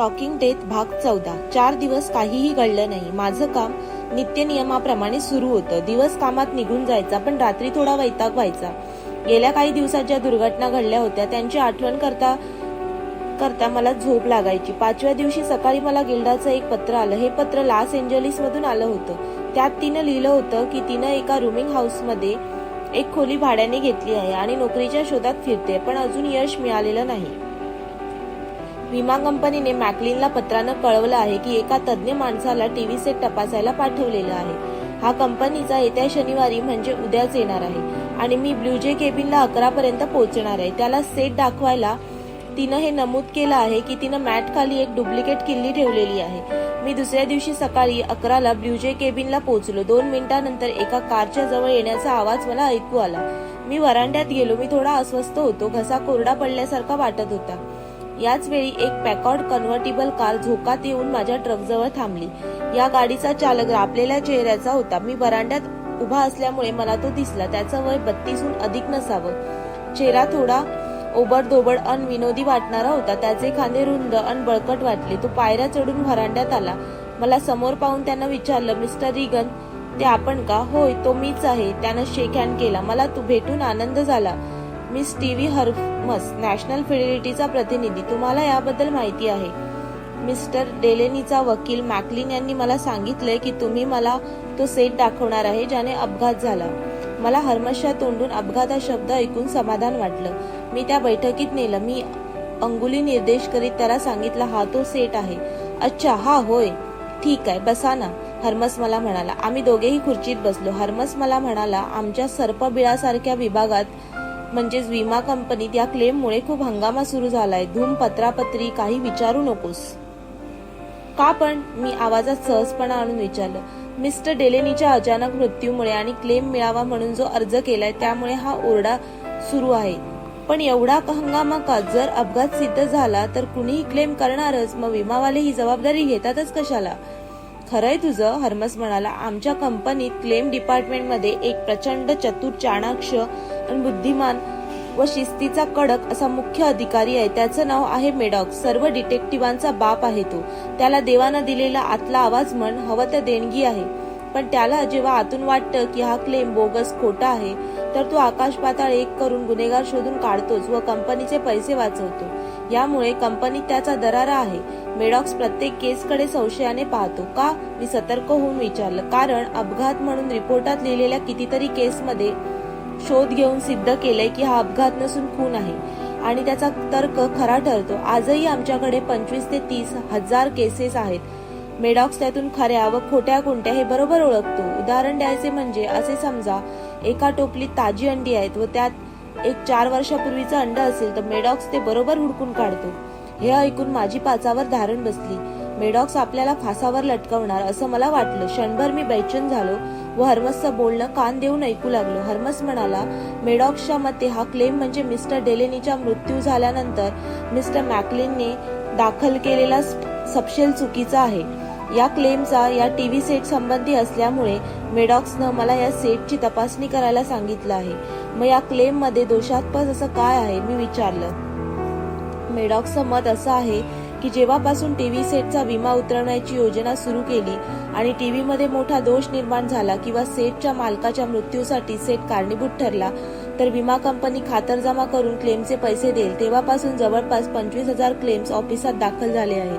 Talking death भाग चौदा. चार दिवस काहीही घडलं नाही. माझं काम नित्य नियमाप्रमाणे सुरू होतं. दिवस कामात निघून जायचा पण रात्री थोडा वैताग व्हायचा. गेल्या काही दिवसात ज्या दुर्घटना घडल्या होत्या. त्यांची आठवण करता करता मला झोप लागायची. पाचव्या दिवशी सकाळी मला गिल्डाचं एक पत्र आलं. हे पत्र लॉस एंजलिस मधून आलं होतं. त्यात तिनं लिहिलं होतं की तिनं एका रूमिंग हाऊसमध्ये एक खोली भाड्याने घेतली आहे आणि नोकरीच्या शोधात फिरते पण अजून यश मिळालेलं नाही. विमा कंपनीने मॅकलिनला पत्रानं कळवलं आहे की एका तज्ज्ञ माणसाला टीव्ही सेट तपासायला पाठवलेलं आहे. हा कंपनीचा येत्या शनिवारी म्हणजे उद्याच येणार आहे आणि मी ब्ल्यूजे केबिनला अकरा पर्यंत पोहोचणार आहे. त्याला सेट दाखवायला तिनं हे नमूद केलं आहे की तिनं मॅट खाली एक डुप्लिकेट किल्ली ठेवलेली आहे. मी दुसऱ्या दिवशी सकाळी अकराला ब्ल्यूजे केबिनला पोहोचलो. दोन मिनिटांनंतर एका कारच्या जवळ येण्याचा आवाज मला ऐकू आला. मी वरांड्यात गेलो. मी थोडा अस्वस्थ होतो. घसा कोरडा पडल्यासारखा वाटत होता. याच वेळी एक पॅकॉर्ड कन्व्हर्टेबल कार झोकात येऊन माझ्या ट्रकजवळ थांबली. या गाडीचा चालक रापलेल्या चेहऱ्याचा होता. मी बरांड्यात उभा असल्यामुळे मला तो दिसला. त्याचं वय बत्तीसहून अधिक नसावं. चेहरा थोडा ओबडधोबड अन विनोदी वाटणारा होता. त्याचे खांदे रुंद अन बळकट वाटले. तो पायऱ्या चढून व्हरांड्यात आला. मला समोर पाहून त्यानं विचारलं मिस्टर रिगन ते आपण का? होय तो मीच आहे. त्यानं शेक हँड केला. मला तू भेटून आनंद झाला. मी स्टीव्ही हर्मस नॅशनल फिडेलिटीचा प्रतिनिधी. तुम्हाला याबद्दल माहिती आहे. मिस्टर डेलेनीचा वकील मॅकलिन यांनी मला सांगितले की तुम्ही मला तो सेट दाखवणार आहे ज्याने अपघात झाला. मला हर्मसच्या तोंडून अपघात हा शब्द ऐकून समाधान वाटलं. मी त्या बैठकीत नेलं. मी अंगुली निर्देश करीत त्याला सांगितलं हा तो सेट आहे. अच्छा हा होय. ठीक आहे बसा ना हर्मस मला म्हणाला. आम्ही दोघेही खुर्चीत बसलो. हर्मस मला म्हणाला आमच्या सर्पबिळासारख्या विभागात म्हणजेच विमा कंपनीत या क्लेममुळे खूप हंगामा सुरू झालाय. धूम पत्रापत्री काही विचारू नकोस. का पण? मी आवाजात सहजपणा आणून विचारलं. मिस्टर डेलेनीच्या अचानक मृत्यूमुळे आणि क्लेम मिळावा म्हणून जो अर्ज केलाय त्यामुळे हा ओरडा सुरू आहे. पण एवढा हंगामा का? जर अपघात सिद्ध झाला तर कुणीही क्लेम करणारच. मग विमावाले ही जबाबदारी घेतातच कशाला? खरंय तुझं हर्मस म्हणाला. आमच्या कंपनीत क्लेम डिपार्टमेंटमध्ये एक प्रचंड चतुर चाणाक्ष बुद्धिमान व शिस्तीचा कडक असा मुख्य अधिकारी आहे. त्याचं नाव आहे मेडॉक. सर्व डिटेक्टिवांचा बाप आहे तो. त्याला देवानं दिलेला आतला आवाज म्हण हवं त्या देणगी आहे. पण त्याला जेव्हा आतून वाटतं की हा क्लेम बोगस खोटा आहे तर तो आकाश पाताळ एक करून गुन्हेगार शोधून काढतोच व कंपनीचे पैसे वाचवतो. यामुळे कंपनीत त्याचा दरारा आहे. मेडॉक्स प्रत्येक केसकडे संशयाने पाहतो. का? मी सतर्क होऊन विचारलं. कारण अपघात म्हणून रिपोर्टात लिहिलेल्या कितीतरी केसमध्ये शोध घेऊन सिद्ध केलंय की हा अपघात नसून खून आहे. आणि त्याचा तर्क खरा ठरतो. आजही आमच्याकडे पंचवीस ते तीस हजार केसेस आहेत. मेडॉक्स त्यातून खऱ्या व खोट्या कोणत्या हे बरोबर ओळखतो. उदाहरण द्यायचे म्हणजे असे समजा एका टोपलीत ताजी अंडी आहेत व त्यात एक चार वर्षापूर्वीचं अंड असेल तर मेडॉक्स ते बरोबर हुडकून काढतो. हे ऐकून माझी पाचावर धारण बसली. मेडॉक्स आपल्याला फासावर लटकवणार असं मला वाटलं. क्षणभर मी बैचन झालो. व हर्मसचं बोलणं कान देऊन ऐकू लागलो. हर्मस म्हणाला मेडॉक्सच्या मते हा क्लेम म्हणजे मिस्टर डेलेनीच्या मृत्यू झाल्यानंतर मिस्टर मॅकलिनने दाखल केलेला सपशेल चुकीचा आहे. या क्लेमचा या टी व्ही सेट संबंधी असल्यामुळे मेडॉक्सनं मला या सेटची तपासणी करायला सांगितलं आहे. मग या क्लेममध्ये दोषात्मक असं काय आहे? मी विचारलं. मेडॉक्सचं मत असं आहे की जेव्हापासून टीव्ही सेटचा विमा उतरवण्याची योजना सुरू केली आणि टीव्ही मध्ये मोठा दोष निर्माण झाला किंवा सेटच्या मालकाच्या मृत्यूसाठी सेट कारणीभूत ठरला तर विमा कंपनी खातरजमा करून क्लेमचे पैसे देईल. तेव्हापासून जवळपास पंचवीस हजार क्लेम्स ऑफिसात दाखल झाले आहेत.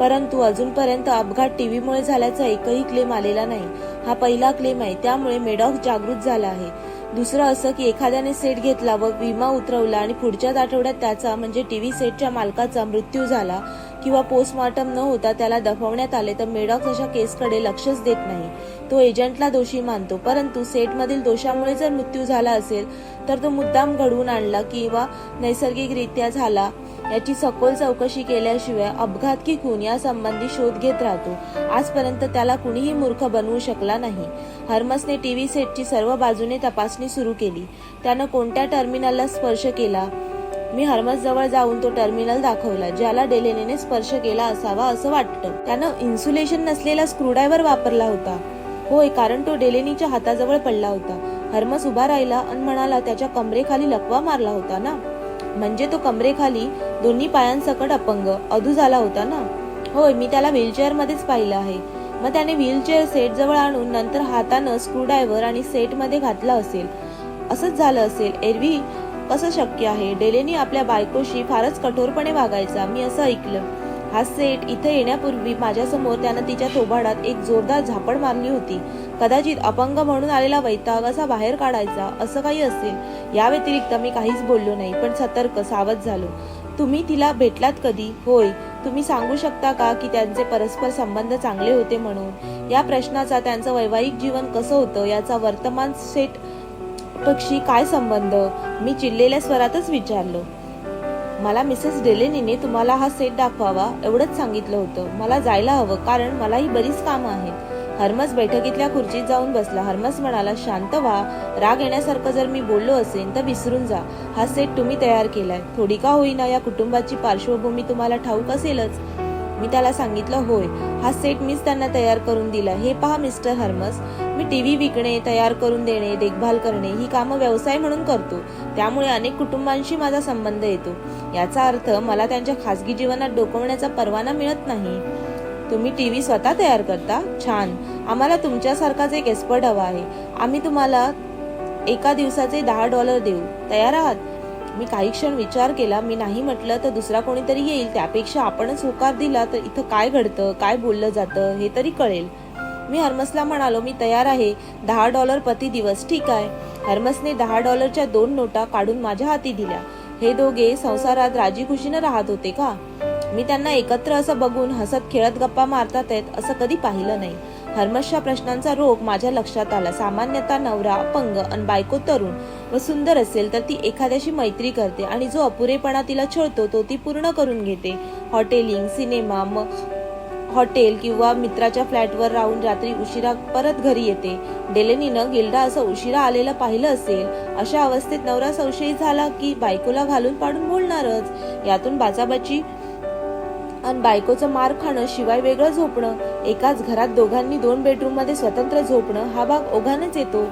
परंतु अजूनपर्यंत अपघात टीव्हीमुळे झाल्याचा एकही क्लेम आलेला नाही. हा पहिला क्लेम आहे. त्यामुळे मेडॉक्स जागृत झाला आहे. दुसरं असं की एखाद्याने सेट घेतला व विमा उतरवला आणि पुढच्याच आठवड्यात त्याचा म्हणजे टीव्ही सेटच्या मालकाचा मृत्यू झाला. किंवा पोस्टमॉर्टम न होता त्याला दफवण्यात आले तर मेडॉक्स अशा केसकडे लक्षच देत नाही. तो एजंटला दोषी मानतो. परंतु सेटमधील दोषामुळे जर मृत्यू झाला असेल तर तो मुद्दाम घडवून आणला किंवा नैसर्गिकरित्या झाला. याची सखोल चौकशी केल्याशिवाय अपघात की खून यासंबंधी शोध घेत राहतो. आजपर्यंत त्याला कुणीही मूर्ख बनवू शकला नाही. हर्मसने टीव्ही सेटची सर्व बाजूने तपासणी सुरू केली. त्यानं कोणत्या टर्मिनलला स्पर्श केला? मी हर्मस जवळ जाऊन तो टर्मिनल दाखवला ज्याला डेलेनीने स्पर्श केला असावा असं वाटतं. त्यानं इन्सुलेशन नसलेला स्क्रूड्रायव्हर वापरला होता. होय कारण तो डेलेनीच्या हाताजवळ पडला होता. हर्मस उभा राहिला आणि म्हणाला त्याच्या कमरेखाली लकवा मारला होता ना? म्हणजे तो कमरेखाली दोन्ही पायांसकट अपंग अधू झाला होता ना? होय मी त्याला व्हीलचेअरमध्येच पाहिलं आहे. मग त्याने व्हीलचेअर सेट जवळ आणून नंतर हातानं स्क्रूड्रायव्हर आणि सेटमध्ये घातला असेल. असंच झालं असेल. एरवी कसं शक्य आहे? डेलेनी आपल्या बायकोशी फारच कठोरपणे वागायचा. मी असं ऐकलं. हा सेट इथे येण्यापूर्वी माझ्यासमोर त्यानं तिच्या थोबाडात एक जोरदार झापड मारली होती. कदाचित अपंग म्हणून आलेला वैताग असा बाहेर काढायचा असं काही असेल. या व्यतिरिक्त मी काहीच बोललो नाही पण सतर्क सावध झालो. तुम्ही तिला भेटलात कधी? होय. तुम्ही सांगू शकता का की त्यांचे परस्पर संबंध चांगले होते म्हणून? या प्रश्नाचा त्यांचं वैवाहिक जीवन कसं होतं याचा वर्तमान सेट पक्षी काय संबंध? मी चिडलेल्या स्वरातच विचारलो. मला मिसेस डेलेनीने तुम्हाला हा सेट दाखवावा एवढंच सांगितलं होतं. मला जायला हवं कारण मलाही बरीच कामं आहेत. हर्मस बैठकीतल्या खुर्चीत जाऊन बसला. हर्मस म्हणाला शांत व्हा. राग येण्यासारखं जर मी बोललो असेल तर विसरून जा. हा सेट तुम्ही तयार केलाय. थोडी का होईना या कुटुंबाची पार्श्वभूमी तुम्हाला ठाऊक असेलच. मी त्याला सांगितलं होय हा सेट मीच त्यांना तयार करून दिला. हे पहा मिस्टर हर्मस मी टी व्ही विकणे तयार करून देणे देखभाल करणे ही कामं व्यवसाय म्हणून करतो. त्यामुळे अनेक कुटुंबांशी माझा संबंध येतो. याचा अर्थ मला त्यांच्या खासगी जीवनात डोकवण्याचा परवाना मिळत नाही. तुम्ही टी व्ही स्वतः तयार करता? छान. आम्हाला तुमच्यासारखाच एक एक्सपर्ट हवा आहे. आम्ही तुम्हाला एका दिवसाचे दहा डॉलर देऊ. तयार आहात? मी काही क्षण विचार केला मी नाही म्हटलं तर दुसरा कोणीतरी येईल. त्यापेक्षा आपणच होकार दिला तर इथं काय घडतं काय बोललं जातं हे तरी कळेल. मी हर्मसला म्हणालो मी तयार आहे. दहा डॉलर प्रति दिवस ठीक आहे. हर्मसने दहा डॉलरच्या दोन नोटा काढून माझ्या हाती दिल्या. हे दोघे संसारात राजी खुशीनं राहत होते का? मी त्यांना एकत्र असं बघून हसत खेळत गप्पा मारतात आहेत असं कधी पाहिलं नाही. हर्मसच्या प्रश्नांचा रोग माझ्या लक्षात आला. सामान्यतः नवरा अपंग आणि बायको तरुण व सुंदर असेल तर ती एखाद्याशी मैत्री करते आणि जो अपुरेपणा तिला छळतो तो ती पूर्ण करून घेते. हॉटेलिंग सिनेमा मग हॉटेल किंवा मित्राच्या फ्लॅटवर राहून रात्री उशिरा परत घरी येते. डेलेनीनं गिल्डा असं उशिरा आलेलं पाहिलं असेल अशा अवस्थेत नवरा संशयी झाला की बायकोला घालून पाडून बोलणारच. यातून बाचाबाची आणि बायकोचं मार खाणं शिवाय वेगळं झोपणं एकाच घरात दोघांनी दोन बेडरूममध्ये स्वतंत्र झोपणं हा भाग ओघानच येतो.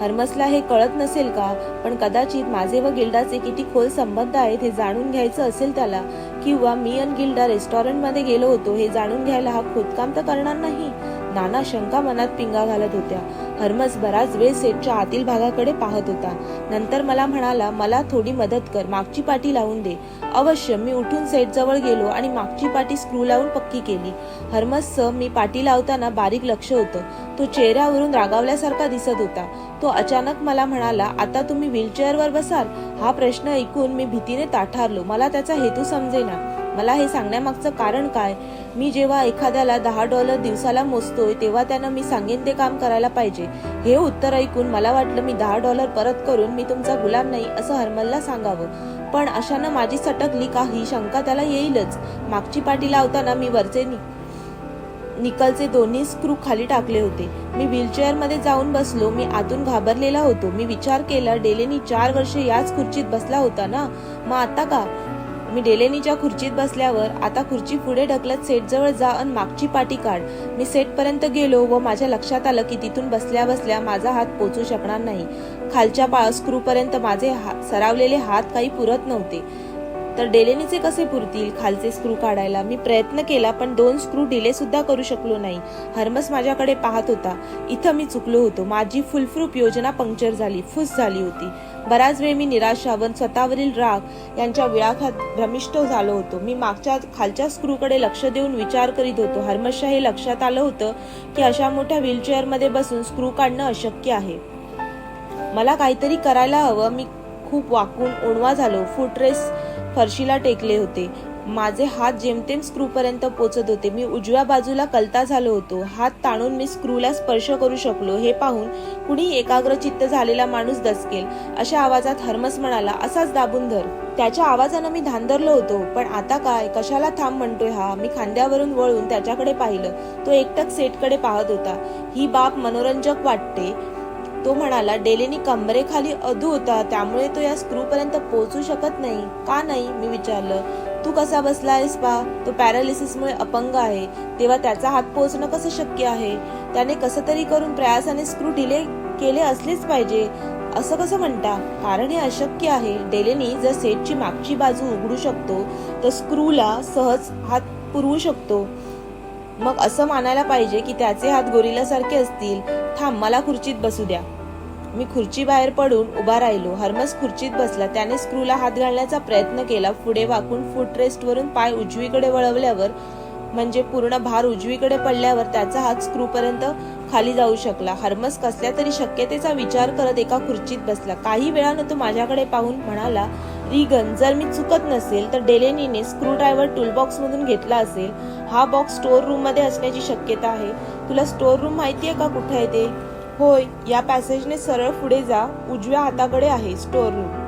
हर्मसला हे कळत नसेल का? पण कदाचित माझे व गिल्डाचे किती खोल संबंध आहेत हे जाणून घ्यायचं असेल त्याला. किंवा मी आणि गिल्डा रेस्टॉरंटमध्ये गेलो होतो हे जाणून घ्यायला हा खोदकाम तर करणार नाही. नाना शंका मनात पिंगा घालत होत्या. हर्मस बराच वेळ सेटच्या आतील भागाकडे पाहत होता. नंतर मला म्हणाला मला थोडी मदत कर मागची पाटी लावून दे. अवश्य मी उठून सेट जवळ गेलो आणि मागची पाटी स्क्रू लावून पक्की केली. हर्मसचं मी पाटी लावताना बारीक लक्ष होतं. तो चेहऱ्यावरून रागावल्यासारखा दिसत होता. तो अचानक मला म्हणाला आता तुम्ही व्हीलचेअरवर बसाल? हा प्रश्न ऐकून मी भीतीने ताठारलो. मला त्याचा हेतू समजेना. मला हे सांगण्यामागचं कारण काय? मी जेव्हा एखाद्याला दहा डॉलर दिवसाला मोजतोय तेव्हा त्यानं मी सांगेन ते काम करायला पाहिजे. हे उत्तर ऐकून मला वाटलं मी दहा डॉलर परत करून मी तुमचा गुलाम नाही असं हरमलला सांगावं. पण अशानं माझी सटकली का ही शंका त्याला येईलच. मागची पाटी लावताना मी वरचे नि- निकलचे दोन्ही स्क्रू खाली टाकले होते. मी व्हीलचेअरमध्ये जाऊन बसलो मी आतून घाबरलेला होतो. मी विचार केला डेलेनी चार वर्षे याच खुर्चीत बसला होता ना? मग आता का? मी डेलेनीच्या खुर्चीत बसल्यावर आता खुर्ची पुढे ढकलत सेटजवळ जा आणि मागची पाटी काढ. मी सेटपर्यंत गेलो व माझ्या लक्षात आलं की तिथून बसल्या बसल्या माझा हात पोचू शकणार नाही. खालच्या पा स्क्रूपर्यंत माझे हा- सरावलेले हात काही पुरत नव्हते. तर डेलेनीचे कसे पुरतील? खालचे स्क्रू काढायला मी प्रयत्न केला पण दोन स्क्रू डिले सुद्धा करू शकलो नाही. हर्मस माझ्याकडे पाहत होता. इथं मी चुकलो होतो. माझी फुलफ्रूप योजना पंक्चर झाली फुस झाली होती. बराच वेळ मी निराशा स्वतःवरील राग यांच्या विळाखात भ्रमिष्ट झालो होतो. मी मागच्या खालच्या स्क्रूकडे लक्ष देऊन विचार करीत होतो. हर्मसच्या हे लक्षात आलं होतं की अशा मोठ्या व्हीलचेअरमध्ये बसून स्क्रू काढणं अशक्य आहे. मला काहीतरी करायला हवं. मी खूप वाकून ओणवा झालो. फुटरेस फरशीला टेकले होते. माझे हात जेमतेम स्क्रूपर्यंत पोचत होते. मी उजव्या बाजूला कलता झालो होतो. हात ताणून मी स्क्रूला स्पर्श करू शकलो. हे पाहून कुणी एकाग्रचित्त झालेला माणूस दचकेल अशा आवाजात हर्मस म्हणाला असाच दाबून धर. त्याच्या आवाजानं मी धांदरलो होतो पण आता काय? कशाला थांब म्हणतोय हा? मी खांद्यावरून वळून त्याच्याकडे पाहिलं. तो एकटक सेटकडे पाहत होता. ही बाब मनोरंजक वाटते. तो म्हणाला डेलेनी कंबरेखाली अधू होता त्यामुळे तो या स्क्रू पर्यंत पोहोचू शकत नाही. का नाही? मी विचारलं. तू कसा बसला आहेस पा? तो पॅरालिसिसमुळे अपंग आहे. तेव्हा त्याचा हात पोहोचणं कसं शक्य आहे? त्याने कसं तरी करून प्रयासाने स्क्रू डिले केले असलेच पाहिजे. असं कसं म्हणता? कारण हे अशक्य आहे. डेलेनी जर सेटची मागची बाजू उघडू शकतो तर स्क्रूला सहज हात पुरवू शकतो. मग असं मानायला पाहिजे की त्याचे हात गोरिलासारखे असतील. थांब मला खुर्चीत बसू द्या. मी खुर्ची बाहेर पडून उभा राहिलो. हर्मस खुर्चीत बसला. त्याने स्क्रूला हात घालण्याचा प्रयत्न केला. पुढे वाकून फुट रेस्टवरून पाय उजवीकडे वळवल्यावर म्हणजे पूर्ण भार उजवीकडे पडल्यावर त्याचा हात स्क्रूपर्यंत खाली जाऊ शकला. हर्मस कसल्या तरी शक्यतेचा विचार करत एका खुर्चीत बसला. काही वेळानं तो माझ्याकडे पाहून म्हणाला रिगन जर मी चुकत नसेल तर डेलेनीने स्क्रू ड्रायव्हर टूलबॉक्स मधून घेतला असेल हा बॉक्स स्टोअर रूममध्ये असण्याची शक्यता आहे. तुला स्टोअर रूम माहिती आहे का कुठे आहे ते? होय या पॅसेजने सरळ पुढे जा उजव्या हाताकडे आहे स्टोअर रूम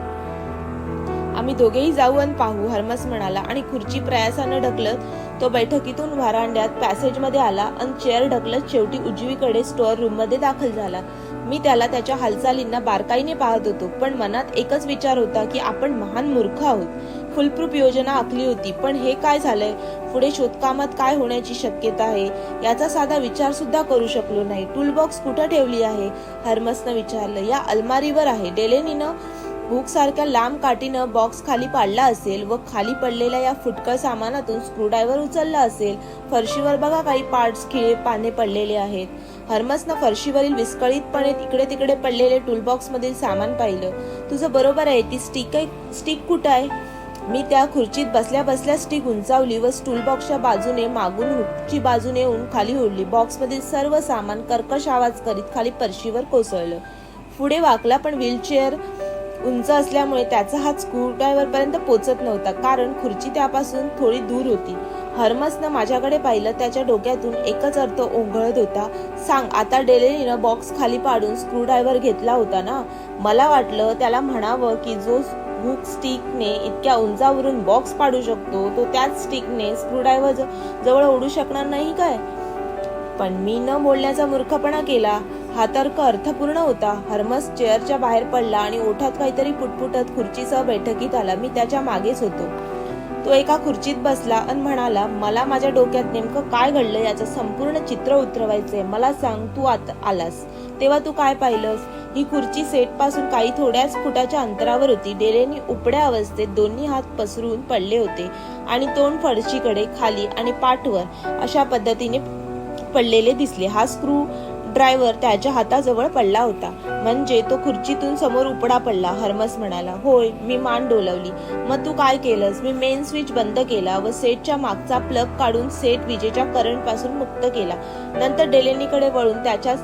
आम्ही दोघेही जाऊ आणि पाहू हर्मस म्हणाला. आणि खुर्ची प्रयासानं ढकलत तो बैठकीतून व्हारांड्यात पॅसेजमध्ये आला आणि चेअर ढकलत शेवटी उजवीकडे स्टोअर रूममध्ये दाखल झाला. मी त्याला त्याच्या हालचालींना बारकाईने पाहत होतो पण मनात एकच विचार होता की आपण महान मूर्ख आहोत. फुलप्रूफ योजना आखली होती पण हे काय झालंय? पुढे शोधकामात काय होण्याची शक्यता आहे? याचा साधा विचार सुद्धा करू शकलो नाही. टूलबॉक्स कुठं ठेवली आहे? हर्मसनं विचारलं. या अलमारीवर आहे. डेलेनीनं हुकसारख्या लांब काठीनं बॉक्स खाली पाडला असेल व खाली पडलेल्या या फुटकळ सामानातून स्क्रूड्रायव्हर उचलला असेल फरशीवर बघा काही पार्ट्स खिळे पाने पडलेले आहेत. हर्मसनं फरशीवरील विस्कळीतपणे इकडे तिकडे पडलेले टूलबॉक्समधील सामान पाहिलं. तुझं बरोबर आहे ती स्टिक आहे. स्टिक कुठं आहे? मी त्या खुर्चीत बसल्या बसल्या स्टिक उंचावली व स्टूलबॉक्सच्या बाजूने मागून हुकची बाजूने येऊन खाली ओढली. बॉक्समधील सर्व सामान कर्कश आवाज करीत खाली फरशीवर कोसळलं. पुढे वाकला पण व्हीलचेअर उंच असल्यामुळे त्याचा हात स्क्रूड्रायव्हर पर्यंत पोचत नव्हता. कारण खुर्ची त्यापासून थोडी दूर होती. हर्मसनं माझ्याकडे पाहिलं त्याच्या डोक्यातून एकच अर्थ ओंघळत होता. सांग आता डेलेनीनं बॉक्स खाली पाडून स्क्रूड्रायव्हर घेतला होता ना? मला वाटलं त्याला म्हणावं की जो हुक स्टिकने इतक्या उंचावरून बॉक्स पाडू शकतो तो त्याच स्टिकने स्क्रूड्रायव्हर जवळ ओढू शकणार नाही काय? पण मी न बोलण्याचा मूर्खपणा केला. हा तर्क अर्थपूर्ण होता. हर्मस चेअरच्या बाहेर पडला आणि ओठात काहीतरी पुटपुटत खुर्चीसह बैठकीत आला. मी त्याच्या मागेच होतो. तो एका खुर्चीत बसला आणि म्हणाला मला माझ्या डोक्यात नेमकं काय घडलं याचं संपूर्ण चित्र उतरवायचंय. मला सांग तू आता आलास. तेव्हा तू काय पाहिलंस ही खुर्ची सेटपासून काही थोड्याच फुटाच्या अंतरावर होती. डेरेनी उपड्या अवस्थेत दोन्ही हात पसरून पडले होते आणि तोंड फडशीकडे खाली आणि पाठवर अशा पद्धतीने पडलेले दिसले. हा स्क्रू ड्रायव्हर त्याच्या हाताजवळ पडला होता. म्हणजे तो खुर्चीतून समोर उपडा पडला हर्मस म्हणाला. होय मी मान डोलवली. मग तू काय केलंस? मी मेन स्विच बंद केला व सेटच्या मागचा प्लग काढून सेट विजेच्या करंटपासून मुक्त केला. नंतर डेलेनीकडे वळून त्याच्या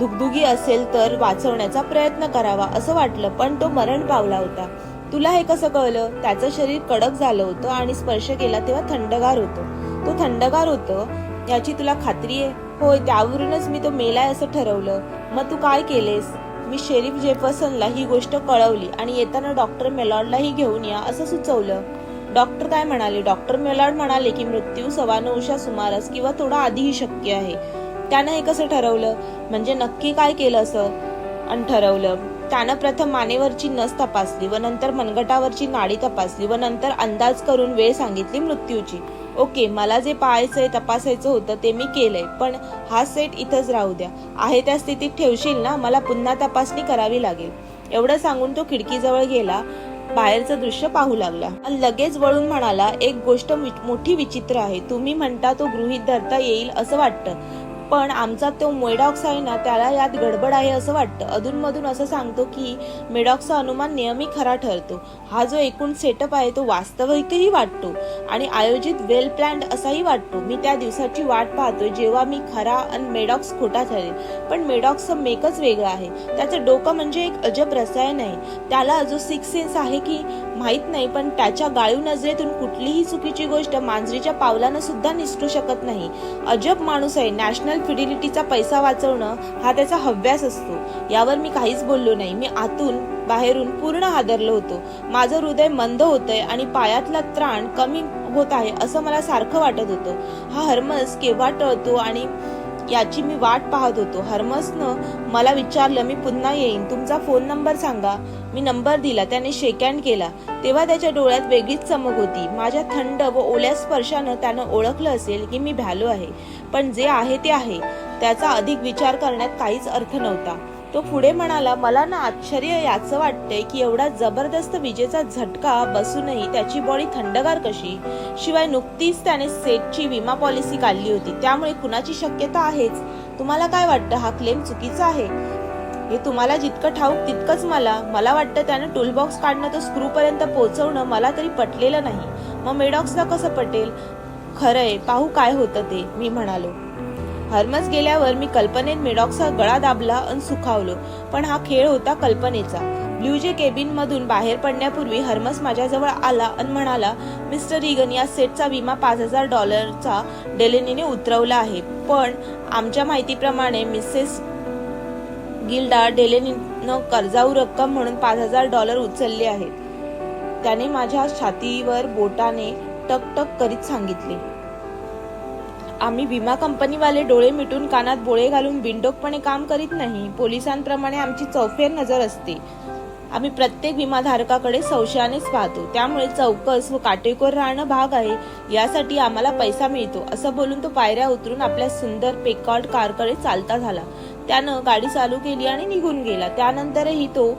दुगदुगी असेल तर वाचवण्याचा प्रयत्न करावा असं वाटलं. पण तो मरण पावला होता. तुला हे कसं कळलं? त्याचं शरीर कडक झालं होतं आणि स्पर्श केला तेव्हा थंडगार होतं. तो थंडगार होतं याची तुला खात्री आहे? होय त्यावरूनच मी तो मेलाय असं ठरवलं. मग तू काय केलेस? मी शेरीफ जेफरसनला ही गोष्ट कळवली आणि येताना डॉक्टर मेलॉर्डलाही घेऊन या असं सुचवलं. डॉक्टर काय म्हणाले? डॉक्टर मेलॉर्ड म्हणाले की मृत्यू सव्वा नऊशा सुमारास किंवा थोडा आधीही शक्य आहे. त्यानं हे कसं ठरवलं. म्हणजे नक्की काय केलं असं? आणि ठरवलं. त्यानं प्रथम मानेवरची नस तपासली व नंतर मनगटावरची नाडी तपासली व नंतर अंदाज करून वेळ सांगितली मृत्यूची. ओके मला जे पाहायचंय तपासायचं होतं ते मी केलंय पण हा सेट इथंच राहू द्या. आहे त्या स्थितीत ठेवशील ना मला पुन्हा तपासणी करावी लागेल. एवढं सांगून तो खिडकीजवळ गेला. बाहेरचं दृश्य पाहू लागला. लगेच वळून म्हणाला एक गोष्ट मोठी विचित्र आहे. तुम्ही म्हणता तो गृहीत धरता येईल असं वाटतं. पण आमचा तो मेडॉक्स आहे ना त्याला यात गडबड आहे असं वाटतं. अधूनमधून असं सांगतो की मेडॉक्सचा अनुमान नेहमी खरा ठरतो. हा जो एकूण सेटअप आहे तो वास्तविकही वाटतो आणि आयोजित वेल प्लॅन्ड असाही वाटतो. मी त्या दिवसाची वाट पाहतोय जेव्हा मी खरा आणि मेडॉक्स खोटा ठरेल. पण मेडॉक्सचं मेकच वेगळं आहे. त्याचं डोकं म्हणजे एक अजब रसायन आहे. त्याला जो सिक्स सेन्स आहे की माहीत नाही पण त्याच्या गाळीव नजरेतून कुठलीही चुकीची गोष्ट मांजरीच्या पावलानं सुद्धा निसटू शकत नाही. अजब माणूस आहे नॅशनल फिडिलिटीचा पैसा वाचवणं हा त्याचा हव्यास असतो. यावर मी काहीच बोललो नाही. मी आतून बाहेरून पूर्ण हादरलो होतो. माझं हृदय मंद होतंय आणि पायातला त्राण कमी होत आहे असं मला सारखं वाटत होतं. हा हर्मस केव्हा टळतो आणि याची मी वाट पाहत होतो. हर्मसनं मला विचारलं मी पुन्हा येईन. तुमचा फोन नंबर सांगा. मी नंबर दिला. त्याने शेकॅन्ड केला. तेव्हा त्याच्या डोळ्यात वेगळीच चमक होती. माझ्या थंड व ओल्या स्पर्शानं त्यानं ओळखलं असेल की मी भ्यालो आहे. पण जे आहे ते आहे. त्याचा अधिक विचार करण्यात काहीच अर्थ नव्हता. तो पुढे म्हणाला मला ना आश्चर्य याचं वाटतंय की एवढा जबरदस्त विजेचा झटका बसूनही त्याची बॉडी थंडगार कशी? शिवाय नुकतीच त्याने सेटची विमा पॉलिसी काढली होती. त्यामुळे कुणाची शक्यता आहेच? तुम्हाला काय वाटतं? हा क्लेम चुकीचा आहे. हे तुम्हाला जितकं ठाऊक तितकंच मला. मला वाटतं त्यानं टूलबॉक्स काढणं तो स्क्रू पर्यंत पोहोचवणं मला तरी पटलेलं नाही. मग मेडॉक्सला कसं पटेल? खरंय पाहू काय होतं ते मी म्हणालो. हर्मस गेल्यावर मी कल्पनेत मेडॉक्सचा गळा दाबला आणि सुखावलो. पण हा खेळ होता कल्पनेचा. ब्ल्यूजे केबिन मधून बाहेर पडण्यापूर्वी हर्मस माझ्याजवळ आला आणि म्हणाला मिस्टर रिगन या सेटचा विमा पाच हजार डॉलरचा डेलेनीने उतरवला आहे. पण आमच्या माहितीप्रमाणे मिसेस गिल्डा डेलेनीनं कर्जाऊ रक्कम म्हणून पाच हजार डॉलर उचलले आहेत. त्याने माझ्या छातीवर बोटाने टक टक करीत सांगितले. आम्ही विमा कंपनीवाले डोळे मिटून कानात बोळे घालून बिनडोकपणे काम करीत नाही. पोलिसांप्रमाणे आमची चौफेर नजर असते. आम्ही प्रत्येक विमाधारकाकडे संशयानेच पाहतो. त्यामुळे चौकस व काटेकोर राहणं भाग आहे. यासाठी आम्हाला पैसा मिळतो. असं बोलून तो पायऱ्या उतरून आपल्या सुंदर पेकॉट कारकडे चालता झाला. त्यानं गाडी चालू केली आणि निघून गेला. त्यानंतरही तो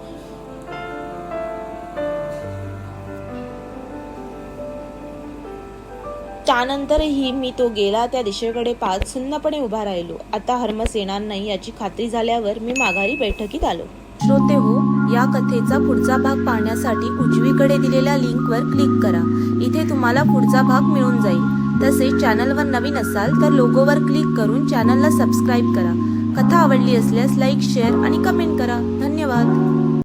त्यानंतरही मी तो गेला त्या दिशेकडे पाहत सुन्नपणे उभा राहिलो. आता हर्मस येणार नाही याची खात्री झाल्यावर मी माघारी बैठकीत आलो. श्रोते हो या कथेचा पुढचा भाग पाहण्यासाठी उजवीकडे दिलेल्या लिंकवर क्लिक करा. इथे तुम्हाला पुढचा भाग मिळून जाईल. तसेच चॅनलवर नवीन असाल तर लोगोवर क्लिक करून चॅनलला सबस्क्राईब करा. कथा आवडली असल्यास लाईक शेअर आणि कमेंट करा. धन्यवाद.